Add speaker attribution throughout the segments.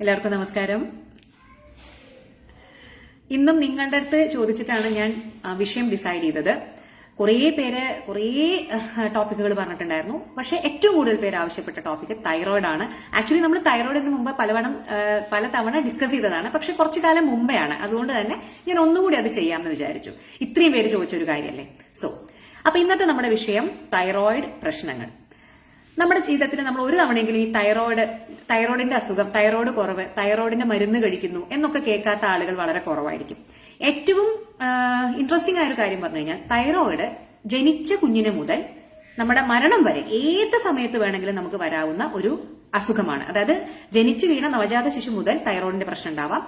Speaker 1: എല്ലാവർക്കും നമസ്കാരം. ഇന്നും നിങ്ങളുടെ അടുത്ത് ചോദിച്ചിട്ടാണ് ഞാൻ വിഷയം ഡിസൈഡ് ചെയ്തത്. കുറേ പേര് കുറേ ടോപ്പിക്കുകൾ പറഞ്ഞിട്ടുണ്ടായിരുന്നു. പക്ഷെ ഏറ്റവും കൂടുതൽ പേര് ആവശ്യപ്പെട്ട ടോപ്പിക് തൈറോയിഡ് ആണ്. ആക്ച്വലി നമ്മൾ തൈറോയിഡിന് മുമ്പ് പലവണ്ണം ആ, പലതവണ ഡിസ്കസ് ചെയ്തതാണ്. പക്ഷെ കുറച്ചു കാലം മുമ്പെയാണ്. അതുകൊണ്ട് തന്നെ ഞാൻ ഒന്നുകൂടി അത് ചെയ്യാമെന്ന് വിചാരിച്ചു. ഇത്രയും പേര് ചോദിച്ചൊരു കാര്യമല്ലേ സോ അപ്പൊ ഇന്നത്തെ നമ്മുടെ വിഷയം തൈറോയിഡ് പ്രശ്നങ്ങൾ. നമ്മുടെ ജീവിതത്തിൽ നമ്മൾ ഒരു തവണയെങ്കിലും ഈ തൈറോയ്ഡ് തൈറോയിഡിന്റെ അസുഖം തൈറോയ്ഡ് കുറവ് തൈറോയിഡിന്റെ മരുന്ന് കഴിക്കുന്നു എന്നൊക്കെ കേൾക്കാത്ത ആളുകൾ വളരെ കുറവായിരിക്കും. ഏറ്റവും ഇൻട്രസ്റ്റിംഗ് ആയ ഒരു കാര്യം പറഞ്ഞു കഴിഞ്ഞാൽ തൈറോയിഡ് ജനിച്ച കുഞ്ഞിന് മുതൽ നമ്മുടെ മരണം വരെ ഏത് സമയത്ത് വേണമെങ്കിലും നമുക്ക് വരാവുന്ന ഒരു അസുഖമാണ്. അതായത് ജനിച്ചു വീണ നവജാത ശിശു മുതൽ തൈറോയിഡിന്റെ പ്രശ്നം ഉണ്ടാവാം.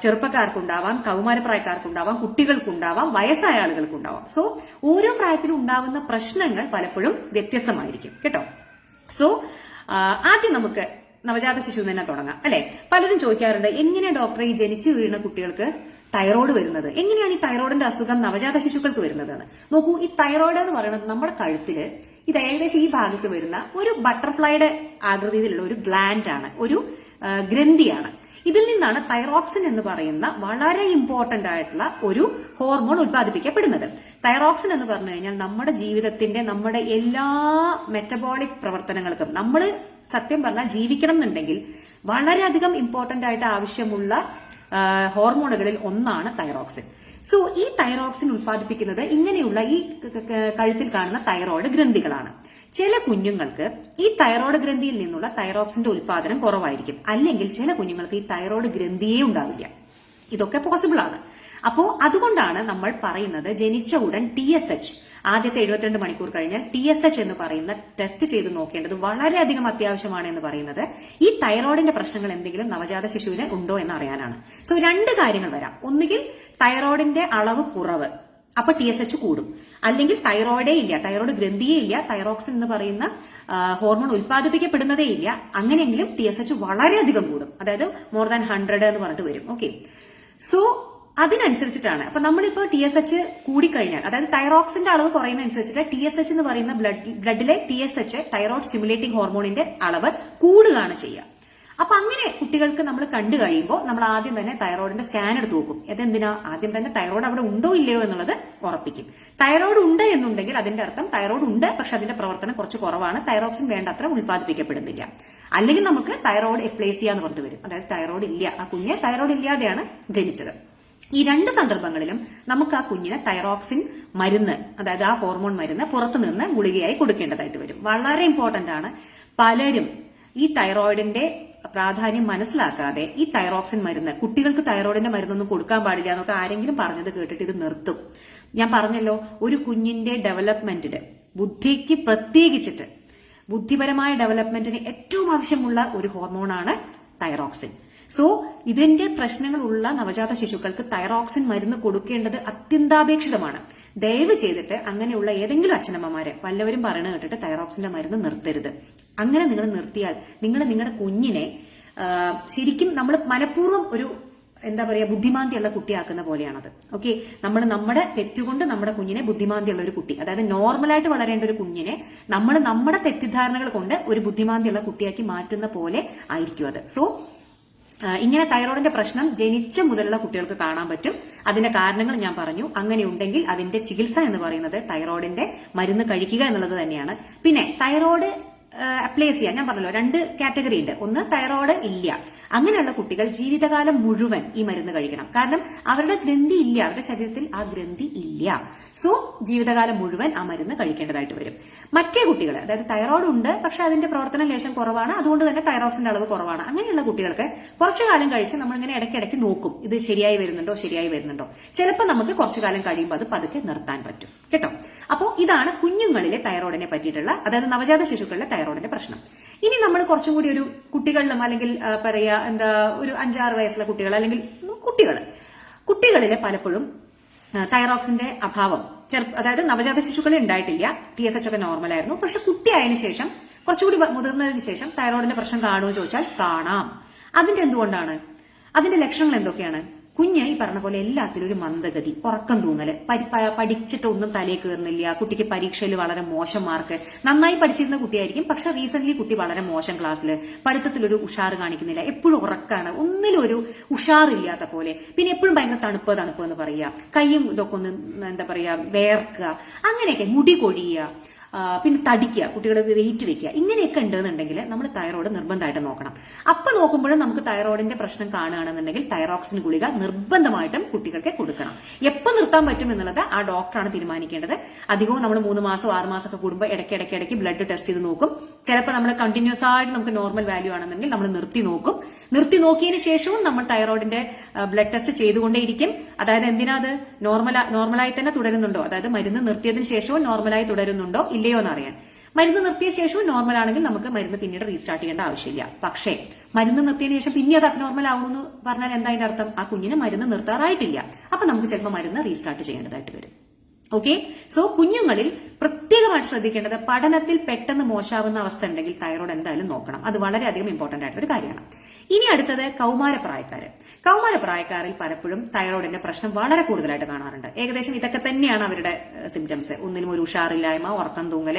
Speaker 1: ചെറുപ്പക്കാർക്കുണ്ടാവാം കൗമാരപ്രായക്കാർക്കുണ്ടാവാം കുട്ടികൾക്കുണ്ടാവാം വയസ്സായ ആളുകൾക്കുണ്ടാവാം. സോ ഓരോ പ്രായത്തിലും ഉണ്ടാവുന്ന പ്രശ്നങ്ങൾ പലപ്പോഴും വ്യത്യസ്തമായിരിക്കും. കേട്ടോ? സോ ആദ്യം നമുക്ക് നവജാത ശിശു തന്നെ തുടങ്ങാം. അല്ലെ? പലരും ചോദിക്കാറുണ്ട് എങ്ങനെ ഡോക്ടറെ ഈ ജനിച്ചു വീഴുന്ന കുട്ടികൾക്ക് തൈറോയ്ഡ് വരുന്നത്? എങ്ങനെയാണ് ഈ തൈറോയിഡിന്റെ അസുഖം നവജാത ശിശുക്കൾക്ക് വരുന്നതെന്ന്? നോക്കൂ ഈ തൈറോയ്ഡ് എന്ന് പറയുന്നത് നമ്മുടെ കഴുത്തിൽ ഇത് ഏകദേശം ഈ ഭാഗത്ത് വരുന്ന ഒരു ബട്ടർഫ്ലൈയുടെ ആകൃതിയിലുള്ള ഒരു ഗ്ലാൻഡ് ആണ് ഒരു ഗ്രന്ഥിയാണ്. ഇതിൽ നിന്നാണ് തൈറോക്സിൻ എന്ന് പറയുന്ന വളരെ ഇമ്പോർട്ടന്റ് ആയിട്ടുള്ള ഒരു ഹോർമോൺ ഉത്പാദിപ്പിക്കപ്പെടുന്നത് തൈറോക്സിൻ എന്ന് പറഞ്ഞു കഴിഞ്ഞാൽ നമ്മുടെ ജീവിതത്തിന്റെ നമ്മുടെ എല്ലാ മെറ്റബോളിക് പ്രവർത്തനങ്ങൾക്കും നമ്മൾ സത്യം പറഞ്ഞാൽ ജീവിക്കണം എന്നുണ്ടെങ്കിൽ വളരെയധികം ഇമ്പോർട്ടന്റ് ആയിട്ട് ആവശ്യമുള്ള ഹോർമോണുകളിൽ ഒന്നാണ് തൈറോക്സിൻ. സോ ഈ തൈറോക്സിൻ ഉത്പാദിപ്പിക്കുന്നത് ഇങ്ങനെയുള്ള ഈ കഴുത്തിൽ കാണുന്ന തൈറോയ്ഡ് ഗ്രന്ഥികളാണ്. ചില കുഞ്ഞുങ്ങൾക്ക് ഈ തൈറോയ്ഡ് ഗ്രന്ഥിയിൽ നിന്നുള്ള തൈറോക്സിന്റെ ഉൽപാദനം കുറവായിരിക്കും. അല്ലെങ്കിൽ ചില കുഞ്ഞുങ്ങൾക്ക് ഈ തൈറോയ്ഡ് ഗ്രന്ഥിയേ ഉണ്ടാവില്ല. ഇതൊക്കെ പോസിബിൾ ആണ്. അപ്പോ അതുകൊണ്ടാണ് നമ്മൾ പറയുന്നത് ജനിച്ച ഉടൻ ടി എസ് എച്ച് ആദ്യത്തെ എഴുപത്തിരണ്ട് മണിക്കൂർ കഴിഞ്ഞാൽ ടി എസ് എച്ച് എന്ന് പറയുന്ന ടെസ്റ്റ് ചെയ്ത് നോക്കേണ്ടത് വളരെയധികം അത്യാവശ്യമാണ് എന്ന് പറയുന്നത് ഈ തൈറോയിഡിന്റെ പ്രശ്നങ്ങൾ എന്തെങ്കിലും നവജാത ശിശുവിന് ഉണ്ടോ എന്ന് അറിയാനാണ്. സോ രണ്ട് കാര്യങ്ങൾ വരാം. ഒന്നുകിൽ തൈറോയിഡിന്റെ അളവ് കുറവ്. അപ്പൊ ടി എസ് എച്ച് കൂടും. അല്ലെങ്കിൽ തൈറോയിഡേ ഇല്ല. തൈറോയിഡ് ഗ്രന്ഥിയേ ഇല്ല. തൈറോക്സിൻ എന്ന് പറയുന്ന ഹോർമോൺ ഉൽപ്പാദിപ്പിക്കപ്പെടുന്നതേ ഇല്ല. അങ്ങനെയെങ്കിലും ടി എസ് എച്ച് വളരെയധികം കൂടും. അതായത് മോർ ദാൻ ഹൺഡ്രഡ് എന്ന് പറഞ്ഞിട്ട് വരും. ഓക്കെ സോ അതിനനുസരിച്ചിട്ടാണ്. അപ്പൊ നമ്മളിപ്പോ ടി എസ് എച്ച് കൂടിക്കഴിഞ്ഞാൽ അതായത് തൈറോക്സിന്റെ അളവ് കുറയുന്നതനുസരിച്ചിട്ട് ടി എസ് എച്ച് എന്ന് പറയുന്ന blood ബ്ലഡിലെ T S H thyroid stimulating ഹോർമോണിന്റെ അളവ് കൂടുകയാണ് ചെയ്യുക. അപ്പൊ അങ്ങനെ കുട്ടികൾക്ക് നമ്മൾ കണ്ടു കഴിയുമ്പോൾ നമ്മൾ ആദ്യം തന്നെ തൈറോയിഡിന്റെ സ്കാൻ എടുത്ത് നോക്കും. അതെന്തിനാ ആദ്യം തന്നെ തൈറോയിഡ് അവിടെ ഉണ്ടോ ഇല്ലയോ എന്നുള്ളത് ഉറപ്പിക്കും. തൈറോയിഡ് ഉണ്ട് എന്നുണ്ടെങ്കിൽ അതിന്റെ അർത്ഥം തൈറോയിഡ് ഉണ്ട് പക്ഷെ അതിന്റെ പ്രവർത്തനം കുറച്ച് കുറവാണ്. തൈറോക്സിൻ വേണ്ടത്ര ഉൽപ്പാദിപ്പിക്കപ്പെടുന്നില്ല. അല്ലെങ്കിൽ നമുക്ക് തൈറോയിഡ് എപ്ലേസ് എന്ന് പറഞ്ഞിട്ട് വരും. അതായത് തൈറോയിഡ് ഇല്ല. ആ കുഞ്ഞ് തൈറോയിഡ് ഇല്ലാതെയാണ് ജനിച്ചത്. ഈ രണ്ട് സന്ദർഭങ്ങളിലും നമുക്ക് ആ കുഞ്ഞിന് തൈറോക്സിൻ മരുന്ന് അതായത് ആ ഹോർമോൺ മരുന്ന് പുറത്തു നിന്ന് ഗുളികയായി കൊടുക്കേണ്ടതായിട്ട് വരും. വളരെ ഇമ്പോർട്ടന്റ് ആണ്. പലരും ഈ തൈറോയിഡിന്റെ പ്രാധാന്യം മനസ്സിലാക്കാതെ ഈ തൈറോക്സിൻ മരുന്ന് കുട്ടികൾക്ക് തൈറോയിഡിന്റെ മരുന്നൊന്നും കൊടുക്കാൻ പാടില്ല എന്നൊക്കെ ആരെങ്കിലും പറഞ്ഞത് കേട്ടിട്ട് ഇത് നിർത്തും. ഞാൻ പറഞ്ഞല്ലോ ഒരു കുഞ്ഞിന്റെ ഡെവലപ്മെന്റിന് ബുദ്ധിക്ക് പ്രത്യേകിച്ചിട്ട് ബുദ്ധിപരമായ ഡെവലപ്മെന്റിന് ഏറ്റവും ആവശ്യമുള്ള ഒരു ഹോർമോണാണ് തൈറോക്സിൻ. സോ ഇതിന്റെ പ്രശ്നങ്ങളുള്ള നവജാത ശിശുക്കൾക്ക് തൈറോക്സിൻ മരുന്ന് കൊടുക്കേണ്ടത് അത്യന്താപേക്ഷിതമാണ്. ദയവ് ചെയ്തിട്ട് അങ്ങനെയുള്ള ഏതെങ്കിലും അച്ഛനമ്മമാരെ വല്ലവരും പറയണ കേട്ടിട്ട് തൈറോക്സിന്റെ മരുന്ന് നിർത്തരുത്. അങ്ങനെ നിങ്ങൾ നിർത്തിയാൽ നിങ്ങൾ നിങ്ങളുടെ കുഞ്ഞിനെ ശരിക്കും നമ്മൾ മനഃപൂർവം ഒരു എന്താ പറയുക ബുദ്ധിമാന്തിയുള്ള കുട്ടിയാക്കുന്ന പോലെയാണത്. ഓക്കെ? നമ്മൾ നമ്മുടെ തെറ്റുകൊണ്ട് നമ്മുടെ കുഞ്ഞിനെ ബുദ്ധിമാന്തിയുള്ള ഒരു കുട്ടി അതായത് നോർമലായിട്ട് വളരേണ്ട ഒരു കുഞ്ഞിനെ നമ്മൾ നമ്മുടെ തെറ്റിദ്ധാരണകൾ കൊണ്ട് ഒരു ബുദ്ധിമാന്തിയുള്ള കുട്ടിയാക്കി മാറ്റുന്ന പോലെ ആയിരിക്കും അത്. സോ ഇങ്ങനെ തൈറോയിഡിന്റെ പ്രശ്നം ജനിച്ച മുതലുള്ള കുട്ടികൾക്ക് കാണാൻ പറ്റും. അതിന്റെ കാരണങ്ങൾ ഞാൻ പറഞ്ഞു. അങ്ങനെ ഉണ്ടെങ്കിൽ അതിന്റെ ചികിത്സ എന്ന് പറയുന്നത് തൈറോയിഡിന്റെ മരുന്ന് കഴിക്കുക എന്നുള്ളത് തന്നെയാണ്. പിന്നെ തൈറോയിഡ് അപ്ലേസിയ ഞാൻ പറഞ്ഞല്ലോ രണ്ട് കാറ്റഗറി ഉണ്ട്. ഒന്ന് തൈറോയ്ഡ് ഇല്ല. അങ്ങനെയുള്ള കുട്ടികൾ ജീവിതകാലം മുഴുവൻ ഈ മരുന്ന് കഴിക്കണം. കാരണം അവരുടെ ഗ്രന്ഥി ഇല്ല അവരുടെ ശരീരത്തിൽ ആ ഗ്രന്ഥി ഇല്ല. സോ ജീവിതകാലം മുഴുവൻ ആ മരുന്ന് കഴിക്കേണ്ടതായിട്ട് വരും. മറ്റേ കുട്ടികൾ അതായത് തൈറോയ്ഡ് ഉണ്ട് പക്ഷെ അതിന്റെ പ്രവർത്തന ലേശം കുറവാണ്. അതുകൊണ്ട് തന്നെ തൈറോക്സിന്റെ അളവ് കുറവാണ്. അങ്ങനെയുള്ള കുട്ടികൾക്ക് കുറച്ചു കാലം കഴിച്ച് നമ്മളിങ്ങനെ ഇടയ്ക്കിടയ്ക്ക് നോക്കും ഇത് ശരിയായി വരുന്നുണ്ടോ ശരിയായി വരുന്നുണ്ടോ. ചിലപ്പോൾ നമുക്ക് കുറച്ചു കാലം കഴിയുമ്പോൾ അത് പതുക്കെ നിർത്താൻ പറ്റും. കേട്ടോ? അപ്പോൾ ഇതാണ് കുഞ്ഞുങ്ങളിലെ തൈറോയിഡിനെ പറ്റിയിട്ടുള്ള അതായത് നവജാത ശിശുക്കളിലെ തൈറോയിഡിന്റെ പ്രശ്നം. ഇനി നമ്മൾ കുറച്ചും കൂടി ഒരു കുട്ടികളിലും അല്ലെങ്കിൽ പറയുക പറയാ എന്താ ഒരു അഞ്ചാറ് വയസ്സുള്ള കുട്ടികൾ അല്ലെങ്കിൽ കുട്ടികൾ. കുട്ടികളിലെ പലപ്പോഴും തൈറോക്സിന്റെ അഭാവം അതായത് നവജാത ശിശുക്കളിൽ ഉണ്ടായിട്ടില്ല. ടി എസ് എച്ച് ഒക്കെ നോർമൽ ആയിരുന്നു. പക്ഷെ കുട്ടിയായതിനു ശേഷം കുറച്ചുകൂടി മുതിർന്നതിന് ശേഷം തൈറോയിഡിന്റെ പ്രശ്നം കാണുമെന്ന് ചോദിച്ചാൽ കാണാം. അതിന്റെ എന്തുകൊണ്ടാണ്? അതിന്റെ ലക്ഷണങ്ങൾ എന്തൊക്കെയാണ്? കുഞ്ഞ് ഈ പറഞ്ഞ പോലെ എല്ലാത്തിലും ഒരു മന്ദഗതി. ഉറക്കം തൂങ്ങൽ. പഠിച്ചിട്ട് ഒന്നും തലേ കയറുന്നില്ല. കുട്ടിക്ക് പരീക്ഷയിൽ വളരെ മോശം മാർക്ക്. നന്നായി പഠിച്ചിരുന്ന കുട്ടിയായിരിക്കും. പക്ഷെ റീസെന്റ് കുട്ടി വളരെ മോശം ക്ലാസ്സിൽ പഠിത്തത്തിൽ ഒരു ഉഷാറ് കാണിക്കുന്നില്ല. എപ്പോഴും ഉറക്കാണ്. ഒന്നിലും ഒരു ഉഷാറില്ലാത്ത പോലെ. പിന്നെ എപ്പോഴും ഭയങ്കര തണുപ്പ് തണുപ്പ് എന്ന് പറയുക. കൈയും ഇതൊക്കെ ഒന്ന് എന്താ പറയാ വേർക്കുക. അങ്ങനെയൊക്കെ മുടി കൊഴിയുക. പിന്നെ തടിക്കുക കുട്ടികൾ വെയിറ്റ് വെക്കുക. ഇങ്ങനെയൊക്കെ ഉണ്ടെന്നുണ്ടെങ്കിൽ നമ്മൾ തൈറോയ്ഡ് നിർബന്ധമായിട്ട് നോക്കണം. അപ്പൊ നോക്കുമ്പോഴും നമുക്ക് തൈറോയിഡിന്റെ പ്രശ്നം കാണുകയാണെന്നുണ്ടെങ്കിൽ തൈറോക്സിൻ ഗുളിക നിർബന്ധമായിട്ടും കുട്ടികൾക്ക് കൊടുക്കണം. എപ്പോൾ നിർത്താൻ പറ്റും എന്നുള്ളത് ആ ഡോക്ടറാണ് തീരുമാനിക്കേണ്ടത്. അധികവും നമ്മൾ മൂന്ന് മാസം ആറ് ഒക്കെ കൂടുമ്പോൾ ഇടയ്ക്ക് ഇടയ്ക്ക് ഇടയ്ക്ക് ബ്ലഡ് ടെസ്റ്റ് ചെയ്ത് നോക്കും. ചിലപ്പോൾ നമ്മൾ കണ്ടിന്യൂസ് ആയിട്ട് നമുക്ക് നോർമൽ വാല്യൂ ആണെന്നുണ്ടെങ്കിൽ നമ്മൾ നിർത്തി നോക്കും. നിർത്തി നോക്കിയതിന് ശേഷവും നമ്മൾ തൈറോയിഡിന്റെ ബ്ലഡ് ടെസ്റ്റ് ചെയ്തുകൊണ്ടേയിരിക്കും. അതായത് എന്തിനാ അത്? നോർമൽ നോർമലായി തന്നെ തുടരുന്നുണ്ടോ? അതായത് മരുന്ന് നിർത്തിയതിന് ശേഷവും നോർമലായി തുടരുന്നുണ്ടോ? ഇല്ലയോ എന്ന് അറിയാൻ മരുന്ന് നിർത്തിയ ശേഷവും നോർമൽ ആണെങ്കിൽ നമുക്ക് മരുന്ന് പിന്നീട് റീസ്റ്റാർട്ട് ചെയ്യേണ്ട ആവശ്യമില്ല. പക്ഷേ മരുന്ന് നിർത്തിയതിനു ശേഷം പിന്നെ അത് അബ്നോർമൽ ആവുമെന്ന് പറഞ്ഞാൽ എന്താ അതിന്റെ അർത്ഥം? ആ കുഞ്ഞിന് മരുന്ന് നിർത്താറായിട്ടില്ല. അപ്പൊ നമുക്ക് ചിലപ്പോൾ മരുന്ന് റീസ്റ്റാർട്ട് ചെയ്യേണ്ടതായിട്ട് വരും. ഓക്കെ? സോ കുഞ്ഞുങ്ങളിൽ പ്രത്യേകമായിട്ട് ശ്രദ്ധിക്കേണ്ടത് പഠനത്തിൽ പെട്ടെന്ന് മോശാവുന്ന അവസ്ഥ ഉണ്ടെങ്കിൽ തൈറോയ്ഡ് എന്തായാലും നോക്കണം. അത് വളരെയധികം ഇമ്പോർട്ടന്റ് ആയിട്ടൊരു കാര്യമാണ്. ഇനി അടുത്തത് കൗമാരപ്രായക്കാര്. കൗമാരപ്രായക്കാരിൽ പലപ്പോഴും തൈറോയിഡിന്റെ പ്രശ്നം വളരെ കൂടുതലായിട്ട് കാണാറുണ്ട്. ഏകദേശം ഇതൊക്കെ തന്നെയാണ് അവരുടെ സിംറ്റംസ് ഒന്നിലും ഒരു ഉഷാറില്ലായ്മ ഉറക്കം തൂങ്ങൽ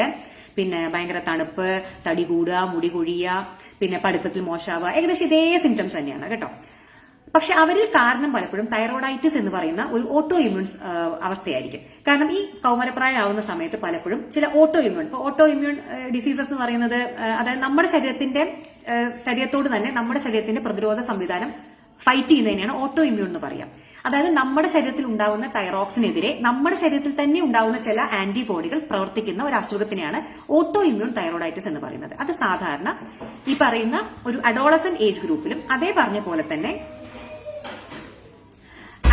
Speaker 1: പിന്നെ ഭയങ്കര തണുപ്പ് തടി കൂടുക മുടി കൊഴിയുക പിന്നെ പഠിത്തത്തിൽ മോശാവുക ഏകദേശം ഇതേ സിംറ്റംസ് തന്നെയാണ് കേട്ടോ. പക്ഷെ അവരിൽ കാരണം പലപ്പോഴും തൈറോയിഡൈറ്റിസ് എന്ന് പറയുന്ന ഒരു ഓട്ടോ ഇമ്മ്യൂൺ അവസ്ഥയായിരിക്കും. കാരണം ഈ കൗമരപ്രായമാവുന്ന സമയത്ത് പലപ്പോഴും ചില ഓട്ടോ ഇമ്മ്യൂൺ ഇപ്പോൾ ഓട്ടോ ഇമ്മ്യൂൺ ഡിസീസസ് എന്ന് പറയുന്നത് അതായത് നമ്മുടെ ശരീരത്തിന്റെ ശരീരത്തോട് തന്നെ നമ്മുടെ ശരീരത്തിന്റെ പ്രതിരോധ സംവിധാനം ഫൈറ്റ് ചെയ്യുന്നതിനെയാണ് ഓട്ടോ ഇമ്മ്യൂൺ എന്ന് പറയാം. അതായത് നമ്മുടെ ശരീരത്തിൽ ഉണ്ടാകുന്ന തൈറോക്സിനെതിരെ നമ്മുടെ ശരീരത്തിൽ തന്നെ ഉണ്ടാകുന്ന ചില ആന്റിബോഡികൾ പ്രവർത്തിക്കുന്ന ഒരു അസുഖത്തിനെയാണ് ഓട്ടോ ഇമ്മ്യൂൺ തൈറോയിഡൈറ്റിസ് എന്ന് പറയുന്നത്. അത് സാധാരണ ഈ പറയുന്ന ഒരു അഡോളസൻ ഏജ് ഗ്രൂപ്പിലും അതേ പറഞ്ഞ പോലെ തന്നെ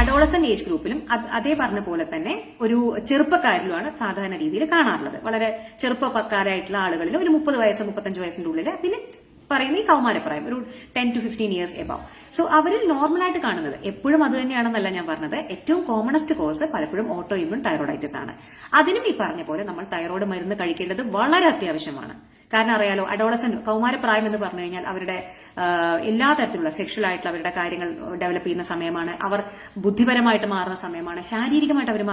Speaker 1: അഡോളസൻ ഏജ് ഗ്രൂപ്പിലും അതേ പറഞ്ഞ പോലെ തന്നെ ഒരു ചെറുപ്പക്കാരിലുമാണ് സാധാരണ രീതിയിൽ കാണാറുള്ളത്. വളരെ ചെറുപ്പക്കാരായിട്ടുള്ള ആളുകളിൽ ഒരു മുപ്പത് വയസ്സ് മുപ്പത്തഞ്ച് വയസ്സിന്റെ ഉള്ളിൽ പിന്നെ പറയുന്ന ഈ കൗമാരപ്രായം ഒരു ten to fifteen years above so അവരിൽ നോർമലായിട്ട് കാണുന്നത് എപ്പോഴും അത് തന്നെയാണെന്നല്ല ഞാൻ പറഞ്ഞത്. ഏറ്റവും കോമണസ്റ്റ് കോസ് പലപ്പോഴും ഓട്ടോ ഇമ്യൂൺ തൈറോയിഡൈറ്റിസ് ആണ്. അതിനും ഈ പറഞ്ഞ പോലെ നമ്മൾ തൈറോയ്ഡ് മരുന്ന് കഴിക്കേണ്ടത് വളരെ അത്യാവശ്യമാണ്. കാരണം അറിയാലോ അഡോളസൻ കൗമാരപ്രായം എന്ന് പറഞ്ഞു കഴിഞ്ഞാൽ അവരുടെ എല്ലാ തരത്തിലുള്ള സെക്ഷൽ ആയിട്ടുള്ള അവരുടെ കാര്യങ്ങൾ ഡെവലപ്പ് ചെയ്യുന്ന സമയമാണ്. അവർ ബുദ്ധിപരമായിട്ട് മാറുന്ന സമയമാണ്. ശാരീരികമായിട്ട് അവർ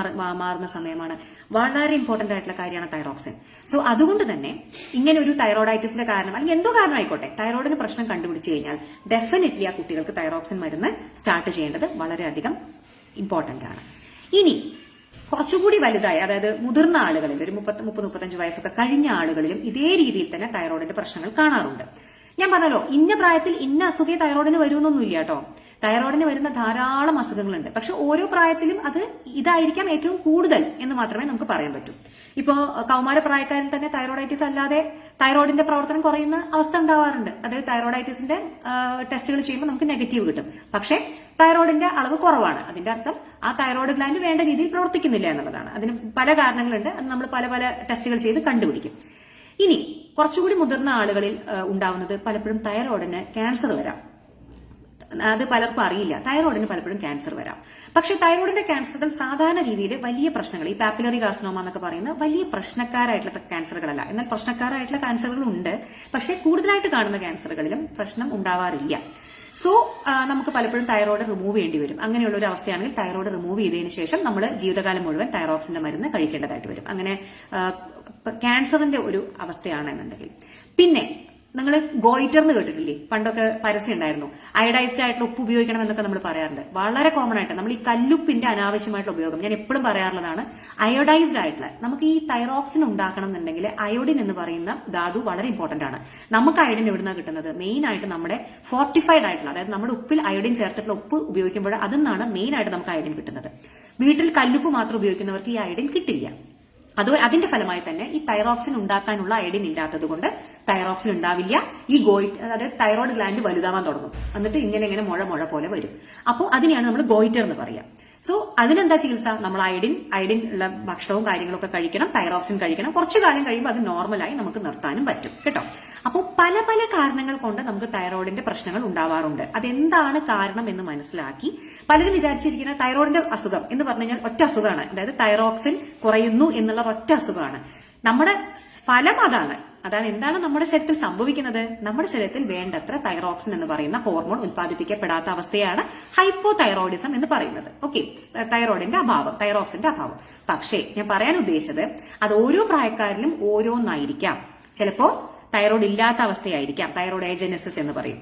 Speaker 1: മാറുന്ന സമയമാണ്. വളരെ ഇമ്പോർട്ടന്റ് ആയിട്ടുള്ള കാര്യമാണ് തൈറോക്സിൻ സോ അതുകൊണ്ട് തന്നെ ഇങ്ങനെ ഒരു തൈറോയിഡൈറ്റിസിന്റെ കാരണം അല്ലെങ്കിൽ എന്തോ കാരണമായിക്കോട്ടെ തൈറോയിഡിന് പ്രശ്നം കണ്ടുപിടിച്ച് കഴിഞ്ഞാൽ ഡെഫിനറ്റ്ലി ആ കുട്ടികൾക്ക് തൈറോക്സിൻ മരുന്ന് സ്റ്റാർട്ട് ചെയ്യേണ്ടത് വളരെയധികം ഇമ്പോർട്ടന്റ് ആണ്. ഇനി കുറച്ചുകൂടി വലുതായി അതായത് മുതിർന്ന ആളുകളിൽ ഒരു മുപ്പത്തി മുപ്പത് മുപ്പത്തഞ്ച് വയസ്സൊക്കെ കഴിഞ്ഞ ആളുകളിലും ഇതേ രീതിയിൽ തന്നെ തൈറോയിഡിന്റെ പ്രശ്നങ്ങൾ കാണാറുണ്ട്. ഞാൻ പറഞ്ഞല്ലോ ഇന്ന പ്രായത്തിൽ ഇന്ന അസുഖേ തൈറോയിഡിന് വരുമെന്നൊന്നുമില്ല കേട്ടോ. തൈറോയിഡിന് വരുന്ന ധാരാളം അസുഖങ്ങളുണ്ട്. പക്ഷെ ഓരോ പ്രായത്തിലും അത് ഇതായിരിക്കാം ഏറ്റവും കൂടുതൽ എന്ന് മാത്രമേ നമുക്ക് പറയാൻ പറ്റൂ. ഇപ്പോ കൗമാര പ്രായക്കാരിൽ തന്നെ തൈറോയിഡൈറ്റിസ് അല്ലാതെ തൈറോയിഡിന്റെ പ്രവർത്തനം കുറയുന്ന അവസ്ഥ ഉണ്ടാവാറുണ്ട്. അതായത് തൈറോയിഡൈറ്റിസിന്റെ ടെസ്റ്റുകൾ ചെയ്യുമ്പോൾ നമുക്ക് നെഗറ്റീവ് കിട്ടും. പക്ഷേ തൈറോയിഡിന്റെ അളവ് കുറവാണ്. അതിന്റെ അർത്ഥം ആ തൈറോയിഡ് ഗ്ലാൻഡ് വേണ്ട രീതിയിൽ പ്രവർത്തിക്കുന്നില്ല എന്നുള്ളതാണ്. അതിന് പല കാരണങ്ങളുണ്ട്. അത് നമ്മൾ പല പല ടെസ്റ്റുകൾ ചെയ്ത് കണ്ടുപിടിക്കും. ഇനി കുറച്ചുകൂടി മുതിർന്ന ആളുകളിൽ ഉണ്ടാവുന്നത് പലപ്പോഴും തൈറോയിഡിന് ക്യാൻസർ വരാം. അത് പലർക്കും അറിയില്ല. തൈറോയിഡിന് പലപ്പോഴും ക്യാൻസർ വരാം. പക്ഷെ തൈറോയിഡിന്റെ ക്യാൻസറുകൾ സാധാരണ രീതിയിൽ വലിയ പ്രശ്നങ്ങൾ ഈ പാപ്പുലറി കാർസിനോമ എന്നൊക്കെ പറയുന്ന വലിയ പ്രശ്നക്കാരായിട്ടുള്ള ക്യാൻസറുകളല്ല. എന്നാൽ പ്രശ്നക്കാരായിട്ടുള്ള ക്യാൻസറുകൾ ഉണ്ട്. പക്ഷെ കൂടുതലായിട്ട് കാണുന്ന ക്യാൻസറുകളിലും പ്രശ്നം ഉണ്ടാവാറില്ല. സോ നമുക്ക് പലപ്പോഴും തൈറോയ്ഡ് റിമൂവ് ചെയ്യേണ്ടി വരും. അങ്ങനെയുള്ള ഒരു അവസ്ഥയാണെങ്കിൽ തൈറോയ്ഡ് റിമൂവ് ചെയ്തതിന് ശേഷം നമ്മൾ ജീവിതകാലം മുഴുവൻ തൈറോക്സിന്റെ മരുന്ന് കഴിക്കേണ്ടതായിട്ട് വരും. അങ്ങനെ ക്യാൻസറിന്റെ ഒരു അവസ്ഥയാണെന്നുണ്ടെങ്കിൽ. പിന്നെ നിങ്ങൾ ഗോയിറ്റർ എന്ന് കേട്ടിട്ടില്ലേ? പണ്ടൊക്കെ പരസ്യം ഉണ്ടായിരുന്നു. അയഡൈസ്ഡ് ആയിട്ടുള്ള ഉപ്പ് ഉപയോഗിക്കണം എന്നൊക്കെ നമ്മൾ പറയാറുണ്ട്. വളരെ കോമൺ ആയിട്ട് നമ്മൾ ഈ കല്ലുപ്പിന്റെ അനാവശ്യമായിട്ടുള്ള ഉപയോഗം ഞാൻ എപ്പോഴും പറയാറുള്ളതാണ്. അയോഡൈസ്ഡ് ആയിട്ടുള്ള നമുക്ക് ഈ തൈറോക്സിൻ ഉണ്ടാക്കണം എന്നുണ്ടെങ്കിൽ അയോഡിൻ എന്ന് പറയുന്ന ധാതു വളരെ ഇമ്പോർട്ടന്റ് ആണ്. നമുക്ക് അയോഡിൻ എവിടുന്നാണ് കിട്ടുന്നത്? മെയിൻ ആയിട്ട് നമ്മുടെ ഫോർട്ടിഫൈഡ് ആയിട്ടുള്ള അതായത് നമ്മുടെ ഉപ്പിൽ അയോഡിൻ ചേർത്തിട്ടുള്ള ഉപ്പ് ഉപയോഗിക്കുമ്പോൾ അതിൽ നിന്നാണ് മെയിൻ ആയിട്ട് നമുക്ക് അയോഡിൻ കിട്ടുന്നത്. വീട്ടിൽ കല്ലുപ്പ് മാത്രം ഉപയോഗിക്കുന്നവർക്ക് ഈ അയോഡിൻ കിട്ടില്ല. അത് അതിന്റെ ഫലമായി തന്നെ ഈ തൈറോക്സിൻ ഉണ്ടാക്കാനുള്ള അയഡിൻ ഇല്ലാത്തത് കൊണ്ട് തൈറോക്സിൻ ഉണ്ടാവില്ല. ഈ ഗോയിറ്റ് അതായത് തൈറോയ്ഡ് ഗ്ലാൻഡ് വലുതാവാൻ തുടങ്ങും. എന്നിട്ട് ഇങ്ങനെ ഇങ്ങനെ മുഴ മുഴ പോലെ വരും. അപ്പോൾ അതിനെയാണ് നമ്മൾ ഗോയിറ്റർ എന്ന് പറയുക സോ അതിനെന്താ ചികിത്സ? നമ്മൾ അയഡിൻ അയഡിൻ ഉള്ള ഭക്ഷണവും കാര്യങ്ങളൊക്കെ കഴിക്കണം തൈറോക്സിൻ കഴിക്കണം. കുറച്ച് കാലം കഴിയുമ്പോൾ അത് നോർമലായി നമുക്ക് നിർത്താനും പറ്റും. കേട്ടോ? അപ്പോൾ പല പല കാരണങ്ങൾ കൊണ്ട് നമുക്ക് തൈറോയിഡിന്റെ പ്രശ്നങ്ങൾ ഉണ്ടാവാറുണ്ട്. അതെന്താണ് കാരണം എന്ന് മനസ്സിലാക്കി പലരും വിചാരിച്ചിരിക്കുന്ന തൈറോയിഡിന്റെ അസുഖം എന്ന് പറഞ്ഞു കഴിഞ്ഞാൽ ഒറ്റ അസുഖമാണ്. അതായത് തൈറോക്സിൻ കുറയുന്നു എന്നുള്ള ഒറ്റ അസുഖമാണ്. നമ്മുടെ ഫലം അതാണ്. അതായത് എന്താണ് നമ്മുടെ ശരീരത്തിൽ സംഭവിക്കുന്നത്? നമ്മുടെ ശരീരത്തിൽ വേണ്ടത്ര തൈറോക്സിൻ എന്ന് പറയുന്ന ഹോർമോൺ ഉത്പാദിപ്പിക്കപ്പെടാത്ത അവസ്ഥയാണ് ഹൈപ്പോ തൈറോയിഡിസം എന്ന് പറയുന്നത്. ഓക്കെ തൈറോയിഡിന്റെ അഭാവം തൈറോക്സിന്റെ അഭാവം. പക്ഷേ ഞാൻ പറയാൻ ഉദ്ദേശിച്ചത് അത് ഓരോ പ്രായക്കാരിലും ഓരോന്നായിരിക്കാം. ചിലപ്പോ തൈറോയ്ഡ് ഇല്ലാത്ത അവസ്ഥയായിരിക്കാം തൈറോയ്ഡ് ഏജനസിസ് എന്ന് പറയും.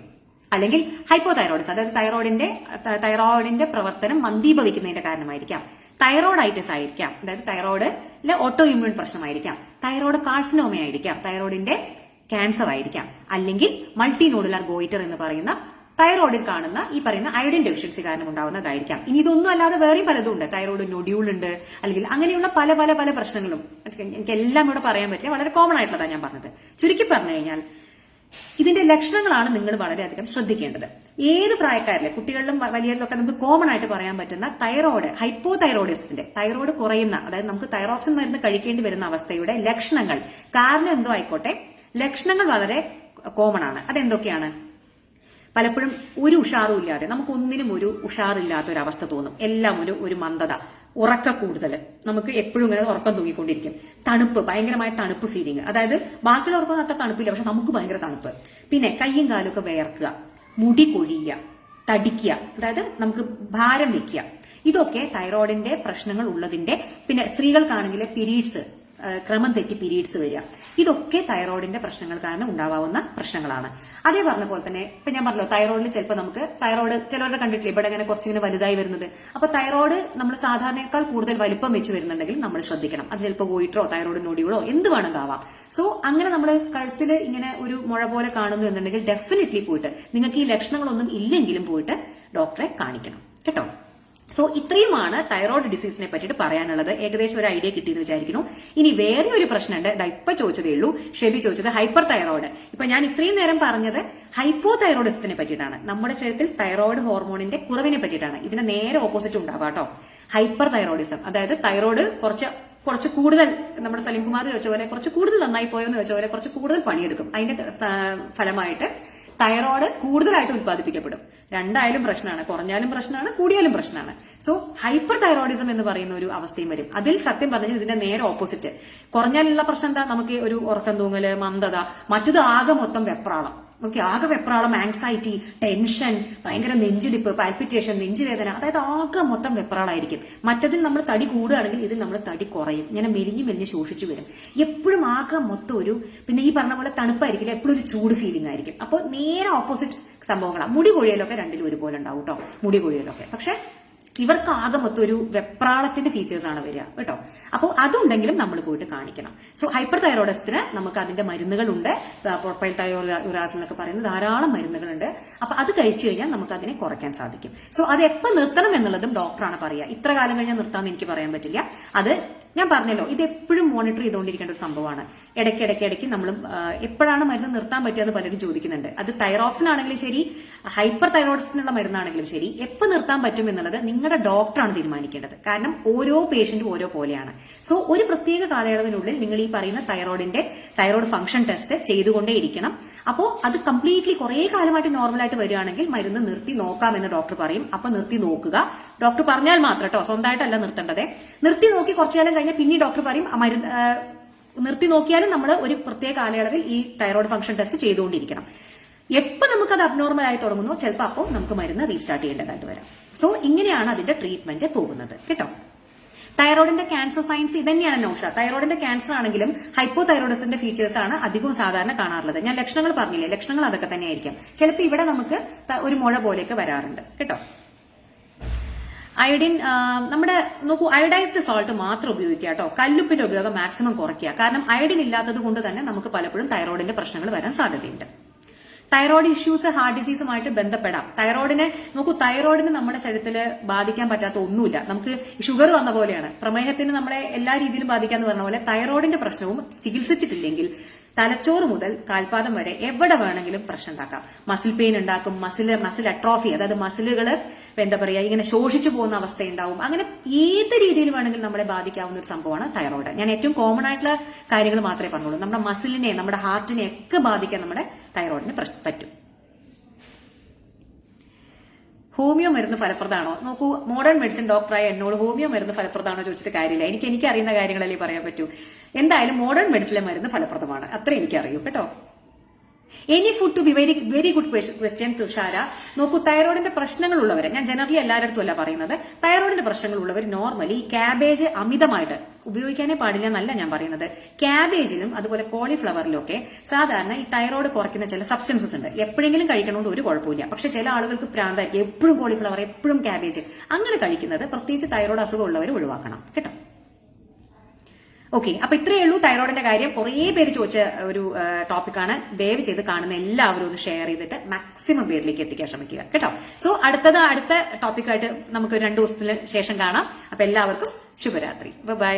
Speaker 1: അല്ലെങ്കിൽ ഹൈപ്പോ തൈറോയിഡിസ് അതായത് തൈറോയിഡിന്റെ തൈറോയിഡിന്റെ പ്രവർത്തനം മന്ദീഭവിക്കുന്നതിന്റെ കാരണമായിരിക്കാം. തൈറോയിഡൈറ്റിസ് ആയിരിക്കാം അതായത് തൈറോയ്ഡ് അല്ലെ ഓട്ടോ ഇമ്മ്യൂൺ പ്രശ്നമായിരിക്കാം. തൈറോയ്ഡ് കാർസിനോമ ആയിരിക്കാം തൈറോയിഡിന്റെ ക്യാൻസർ ആയിരിക്കാം അല്ലെങ്കിൽ മൾട്ടി നോഡുലാർ ഗോയിറ്റർ എന്ന് പറയുന്ന തൈറോയിഡിൽ കാണുന്ന ഈ പറയുന്ന അയഡിൻ ഡെഫിഷ്യൻസി കാരണം ഉണ്ടാവുന്നതായിരിക്കാം ഇനി ഇതൊന്നും അല്ലാതെ വേറെയും പലതും ഉണ്ട്. തൈറോയ്ഡ് നൊഡ്യൂൾ ഉണ്ട്. അല്ലെങ്കിൽ അങ്ങനെയുള്ള പല പല പല പ്രശ്നങ്ങളും. എനിക്ക് എല്ലാം ഇവിടെ പറയാൻ പറ്റില്ല. വളരെ കോമൺ ആയിട്ടുള്ളതാണ് ഞാൻ പറഞ്ഞത്. ചുരുക്കി പറഞ്ഞു കഴിഞ്ഞാൽ ഇതിന്റെ ലക്ഷണങ്ങളാണ് നിങ്ങൾ വളരെയധികം ശ്രദ്ധിക്കേണ്ടത്. ഏത് പ്രായക്കാരിലെ കുട്ടികളിലും വ- വലിയവരിലും ഒക്കെ നമുക്ക് കോമൺ ആയിട്ട് പറയാൻ പറ്റുന്ന തൈറോയ്ഡ് ഹൈപ്പോ തൈറോയിഡിസത്തിന്റെ തൈറോയ്ഡ് കുറയുന്ന അതായത് നമുക്ക് തൈറോക്സിൻ മരുന്ന് കഴിക്കേണ്ടി വരുന്ന അവസ്ഥയുടെ ലക്ഷണങ്ങൾ. കാരണം എന്തോ ആയിക്കോട്ടെ ലക്ഷണങ്ങൾ വളരെ കോമൺ ആണ്. അതെന്തൊക്കെയാണ്? പലപ്പോഴും ഒരു ഉഷാറും ഇല്ലാതെ നമുക്ക് ഒന്നിനും ഒരു ഉഷാറില്ലാത്ത ഒരു അവസ്ഥ തോന്നും. എല്ലാം ഒരു ഒരു മന്ദത. ഉറക്ക കൂടുതൽ. നമുക്ക് എപ്പോഴും ഇങ്ങനെ ഉറക്കം തൂങ്ങിക്കൊണ്ടിരിക്കും. തണുപ്പ് ഭയങ്കരമായ തണുപ്പ് ഫീലിംഗ് അതായത് ബാക്കിയുള്ളവർക്കൊന്നും അത്ര തണുപ്പില്ല പക്ഷെ നമുക്ക് ഭയങ്കര തണുപ്പ്. പിന്നെ കയ്യും കാലും ഒക്കെ വേർക്കുക മുടി കൊഴിയുക തടിക്കുക അതായത് നമുക്ക് ഭാരം വെക്കുക. ഇതൊക്കെ തൈറോയിഡിന്റെ പ്രശ്നങ്ങൾ ഉള്ളതിന്റെ പിന്നെ സ്ത്രീകൾക്കാണെങ്കിൽ പീരീഡ്സ് ക്രമം തെറ്റി പീരീഡ്സ് വരിക. ഇതൊക്കെ തൈറോയിഡിന്റെ പ്രശ്നങ്ങൾ കാരണം ഉണ്ടാവാവുന്ന പ്രശ്നങ്ങളാണ്. അതേ പറഞ്ഞ പോലെ തന്നെ ഇപ്പൊ ഞാൻ പറഞ്ഞല്ലോ തൈറോയിഡിൽ ചിലപ്പോൾ നമുക്ക് തൈറോയിഡ് ചിലവരുടെ കണ്ടിട്ടില്ല ഇവിടെ ഇങ്ങനെ കുറച്ചിങ്ങനെ വലുതായി വരുന്നത്. അപ്പൊ തൈറോയിഡ് നമ്മൾ സാധാരണയേക്കാൾ കൂടുതൽ വലിപ്പം വെച്ച് വരുന്നുണ്ടെങ്കിൽ നമ്മൾ ശ്രദ്ധിക്കണം. അത് ചിലപ്പോൾ ഗോയിട്രോ തൈറോയിഡ് നൊടികളോ എന്ത് വേണമെങ്കിൽ ആവാം. സോ അങ്ങനെ നമ്മൾ കഴുത്തിൽ ഇങ്ങനെ ഒരു മുഴ പോലെ കാണുന്നു എന്നുണ്ടെങ്കിൽ ഡെഫിനറ്റ്ലി പോയിട്ട് നിങ്ങൾക്ക് ഈ ലക്ഷണങ്ങളൊന്നും ഇല്ലെങ്കിലും പോയിട്ട് ഡോക്ടറെ കാണിക്കണം. കേട്ടോ? സോ ഇത്രയുമാണ് തൈറോയ്ഡ് ഡിസീസിനെ പറ്റിയിട്ട് പറയാനുള്ളത്. ഏകദേശം ഒരു ഐഡിയ കിട്ടിയെന്ന് വിചാരിക്കുന്നു. ഇനി വേറെ ഒരു പ്രശ്നമുണ്ട്. ഇതാ ഇപ്പൊ ചോദിച്ചതേ ഉള്ളൂ. ഷെബി ചോദിച്ചത് ഹൈപ്പർ തൈറോയ്ഡ് ഇപ്പൊ ഞാൻ ഇത്രയും നേരം പറഞ്ഞത് ഹൈപ്പോ തൈറോയിഡിസത്തിനെ പറ്റിയിട്ടാണ്. നമ്മുടെ ശരീരത്തിൽ തൈറോയ്ഡ് ഹോർമോണിന്റെ കുറവിനെ പറ്റിയിട്ടാണ്. ഇതിന് നേരെ ഓപ്പോസിറ്റ് ഉണ്ടാവുക കേട്ടോ. ഹൈപ്പർ തൈറോയിഡിസം അതായത് തൈറോയ്ഡ് കുറച്ച് കുറച്ച് കൂടുതൽ നമ്മുടെ സലീം കുമാർ ചോദിച്ച പോലെ കുറച്ച് കൂടുതൽ നന്നായി പോയോ എന്ന് ചോദിച്ച പോലെ കുറച്ച് കൂടുതൽ പണിയെടുക്കും. അതിന്റെ ഫലമായിട്ട് തൈറോയ്ഡ് കൂടുതലായിട്ട് ഉത്പാദിപ്പിക്കപ്പെടും. രണ്ടായാലും പ്രശ്നമാണ്. കുറഞ്ഞാലും പ്രശ്നമാണ് കൂടിയാലും പ്രശ്നമാണ്. സോ ഹൈപ്പർ തൈറോയിഡിസം എന്ന് പറയുന്ന ഒരു അവസ്ഥയും വരും. അതിൽ സത്യം പറഞ്ഞാൽ ഇതിന്റെ നേരെ ഓപ്പോസിറ്റ് കുറഞ്ഞാലുള്ള പ്രശ്നം എന്താ? നമുക്ക് ഒരു ഉറക്കം തൂങ്ങൽ മന്ദത മറ്റത് ആകെ മൊത്തം വെപ്രാളം. ഓക്കെ ആകെ വെപ്രാളം ആങ്സൈറ്റി ടെൻഷൻ ഭയങ്കര നെഞ്ചിടിപ്പ് പാൽപിറ്റേഷൻ നെഞ്ചുവേദന അതായത് ആകെ മൊത്തം വെപ്രാളായിരിക്കും. മറ്റതിൽ നമ്മൾ തടി കൂടുകയാണെങ്കിൽ ഇതിൽ നമ്മൾ തടി കുറയും. ഇങ്ങനെ മെലിഞ്ഞ് മെലിഞ്ഞ് ശോഷിച്ചു വരും. എപ്പോഴും ആകെ മൊത്തം ഒരു പിന്നെ ഈ പറഞ്ഞ പോലെ തണുപ്പായിരിക്കില്ല എപ്പോഴും ഒരു ചൂട് ഫീലിംഗ് ആയിരിക്കും. അപ്പോൾ നേരെ ഓപ്പോസിറ്റ് സംഭവങ്ങളാണ് മുടി കൊഴിയലൊക്കെ രണ്ടിലും ഒരുപോലെ ഉണ്ടാവും കേട്ടോ മുടി കൊഴിയലൊക്കെ. പക്ഷെ ഇവർക്ക് ആകെ മൊത്തം ഒരു വെപ്രാളത്തിന്റെ ഫീച്ചേഴ്സ് ആണ് വരിക കേട്ടോ? അപ്പോൾ അതുണ്ടെങ്കിലും നമ്മൾ പോയിട്ട് കാണിക്കണം. സോ ഹൈപ്പർ തൈറോയിഡസ്റ്റിന് നമുക്ക് അതിന്റെ മരുന്നുകളുണ്ട്. പ്രൊപ്പൈൽ തൈറോയുറാസ് എന്നൊക്കെ പറയുന്ന ധാരാളം മരുന്നുകളുണ്ട്. അപ്പൊ അത് കഴിച്ചു കഴിഞ്ഞാൽ നമുക്ക് അതിനെ കുറയ്ക്കാൻ സാധിക്കും. സോ അത് എപ്പോൾ നിർത്തണം എന്നുള്ളതും ഡോക്ടറാണ് പറയുക. ഇത്ര കാലം കഴിഞ്ഞാൽ നിർത്താമെന്ന് എനിക്ക് പറയാൻ പറ്റില്ല. അത് ഞാൻ പറഞ്ഞല്ലോ ഇത് എപ്പോഴും മോണിറ്റർ ചെയ്തുകൊണ്ടിരിക്കേണ്ട ഒരു സംഭവമാണ്. ഇടയ്ക്ക് ഇടയ്ക്ക് ഇടയ്ക്ക് നമ്മൾ എപ്പോഴാണ് മരുന്ന് നിർത്താൻ പറ്റുക പലരും ചോദിക്കുന്നുണ്ട്. അത് തൈറോക്സിൻ ആണെങ്കിലും ശരി ഹൈപ്പർ തൈറോയിഡ്സിനുള്ള മരുന്നാണെങ്കിലും ശരി എപ്പോൾ നിർത്താൻ പറ്റും എന്നുള്ളത് നിങ്ങളുടെ ഡോക്ടറാണ് തീരുമാനിക്കേണ്ടത്. കാരണം ഓരോ പേഷ്യന്റും ഓരോ പോലെയാണ്. സോ ഒരു പ്രത്യേക കാലയളവിനുള്ളിൽ നിങ്ങൾ ഈ പറയുന്ന തൈറോയിഡിന്റെ തൈറോയിഡ് ഫംഗ്ഷൻ ടെസ്റ്റ് ചെയ്തുകൊണ്ടേയിരിക്കണം. അപ്പോൾ അത് കംപ്ലീറ്റ്ലി കുറേ കാലമായിട്ട് നോർമലായിട്ട് വരികയാണെങ്കിൽ മരുന്ന് നിർത്തി നോക്കാം എന്ന് ഡോക്ടർ പറയും. അപ്പോൾ നിർത്തി നോക്കുക. ഡോക്ടർ പറഞ്ഞാൽ മാത്രം കേട്ടോ സ്വന്തമായിട്ടല്ല നിർത്തേണ്ടത്. നിർത്തി നോക്കി കുറച്ചു കാലം കഴിഞ്ഞാൽ പിന്നെ ഡോക്ടർ പറയും മരുന്ന് നിർത്തി നോക്കിയാലും നമ്മൾ ഒരു പ്രത്യേക കാലയളവിൽ ഈ തൈറോയ്ഡ് ഫംഗ്ഷൻ ടെസ്റ്റ് ചെയ്തുകൊണ്ടിരിക്കണം. എപ്പോ അത് അബ്നോർമൽ ആയി തുടങ്ങുന്നു ചിലപ്പോൾ അപ്പോൾ നമുക്ക് മരുന്ന് റീസ്റ്റാർട്ട് ചെയ്യേണ്ടതായിട്ട് വരാം. സോ ഇങ്ങനെയാണ് അതിന്റെ ട്രീറ്റ്മെന്റ് പോകുന്നത്. കേട്ടോ? തൈറോയിഡിന്റെ ക്യാൻസർ സയൻസ് ഇതന്നെയാണ് നോഷ. തൈറോയിഡിന്റെ ക്യാൻസർ ആണെങ്കിലും ഹൈപ്പോ തൈറോയിഡിസിന്റെ ഫീച്ചേഴ്സ് ആണ് അധികവും സാധാരണ കാണാറുള്ളത്. ഞാൻ ലക്ഷണങ്ങൾ പറഞ്ഞില്ലേ? ലക്ഷണങ്ങൾ അതൊക്കെ തന്നെയായിരിക്കും. ചിലപ്പോൾ ഇവിടെ നമുക്ക് ഒരു മുഴ പോലെയൊക്കെ വരാറുണ്ട്. കേട്ടോ? അയഡിൻ നമ്മുടെ നോക്കൂ അയഡൈസ്ഡ് സോൾട്ട് മാത്രം ഉപയോഗിക്കുക കേട്ടോ. കല്ലുപ്പിന്റെ ഉപയോഗം മാക്സിമം കുറയ്ക്കുക. കാരണം അയഡിൻ ഇല്ലാത്തത് കൊണ്ട് തന്നെ നമുക്ക് പലപ്പോഴും തൈറോയിഡിന്റെ പ്രശ്നങ്ങൾ വരാൻ സാധ്യതയുണ്ട്. തൈറോയ്ഡ് ഇഷ്യൂസ് ഹാർട്ട് ഡിസീസുമായിട്ട് ബന്ധപ്പെടാം. തൈറോയിഡിനെ നമുക്ക് തൈറോയിഡിന് നമ്മുടെ ശരീരത്തിൽ ബാധിക്കാൻ പറ്റാത്ത ഒന്നുമില്ല. നമുക്ക് ഷുഗർ വന്ന പോലെയാണ്. പ്രമേഹത്തിന് നമ്മളെ എല്ലാ രീതിയിലും ബാധിക്കാന്ന് പറഞ്ഞ പോലെ തൈറോയിഡിന്റെ പ്രശ്നവും ചികിത്സിച്ചിട്ടില്ലെങ്കിൽ തലച്ചോറ് മുതൽ കാൽപാദം വരെ എവിടെ വേണമെങ്കിലും പ്രശ്നം ഉണ്ടാക്കാം. മസിൽ പെയിൻ ഉണ്ടാക്കും മസിൽ മസിൽ അട്രോഫി അതായത് മസിലുകൾ എന്താ പറയുക ഇങ്ങനെ ശോഷിച്ചു പോകുന്ന അവസ്ഥ ഉണ്ടാവും അങ്ങനെ ഏത് രീതിയിൽ വേണമെങ്കിലും നമ്മളെ ബാധിക്കാവുന്ന ഒരു സംഭവമാണ് തൈറോയിഡ് ഞാൻ ഏറ്റവും കോമൺ ആയിട്ടുള്ള കാര്യങ്ങൾ മാത്രമേ പറഞ്ഞുള്ളൂ. നമ്മുടെ മസിലിനെ നമ്മുടെ ഹാർട്ടിനെ ഒക്കെ ബാധിക്കാൻ നമ്മുടെ തൈറോയിഡിന് പറ്റും. ഹോമിയോ മരുന്ന് ഫലപ്രദമാണോ? നോക്കൂ മോഡേൺ മെഡിസിൻ ഡോക്ടറായ എന്നോട് ഹോമിയോ മരുന്ന് ഫലപ്രദമാണോ ചോദിച്ചിട്ട് കാര്യമില്ല. എനിക്ക് എനിക്ക് അറിയുന്ന കാര്യങ്ങളല്ലേ പറയാൻ പറ്റൂ. എന്തായാലും മോഡേൺ മെഡിസിലെ മരുന്ന് ഫലപ്രദമാണ്. അത്ര എനിക്കറിയൂ കേട്ടോ. Any food to be very very good question Thushara. നോക്കൂ തൈറോയിഡിന്റെ പ്രശ്നങ്ങൾ ഉള്ളവർ ഞാൻ ജനറലി എല്ലാവരുടെ അല്ല പറയുന്നത് തൈറോയിഡിന്റെ പ്രശ്നങ്ങൾ ഉള്ളവർ നോർമലി കാബേജ് അമിതമായിട്ട് ഉപയോഗിക്കാനേ പാടില്ല എന്നല്ല ഞാൻ പറയുന്നത്. ക്യാബേജിലും അതുപോലെ കോളിഫ്ലവറിലും ഒക്കെ സാധാരണ ഈ തൈറോയ്ഡ് കുറയ്ക്കുന്ന ചില സബ്സ്റ്റൻസസ് ഉണ്ട്. എപ്പോഴെങ്കിലും കഴിക്കണോണ്ട് ഒരു കുഴപ്പമില്ല പക്ഷെ ചില ആളുകൾക്ക് പ്രാന്തായിരിക്കും. എപ്പോഴും കോളിഫ്ലവർ എപ്പോഴും ക്യാബേജ് അങ്ങനെ കഴിക്കുന്നത് പ്രത്യേകിച്ച് തൈറോയ്ഡ് അസുഖമുള്ളവർ ഒഴിവാക്കണം. കേട്ടോ? ഓക്കെ അപ്പൊ ഇത്രയേ ഉള്ളൂ തൈറോയിഡിന്റെ കാര്യം. കുറേ പേര് ചോദിച്ച ഒരു ടോപ്പിക്കാണ് ദയവ് ചെയ്ത് കാണുന്ന എല്ലാവരും ഒന്ന് ഷെയർ ചെയ്തിട്ട് മാക്സിമം പേരിലേക്ക് എത്തിക്കാൻ ശ്രമിക്കുക. കേട്ടോ? സോ അടുത്തത് അടുത്ത ടോപ്പിക്കായിട്ട് നമുക്ക് രണ്ടു ദിവസത്തിന് ശേഷം കാണാം. അപ്പൊ എല്ലാവർക്കും ശുഭരാത്രി. ബൈ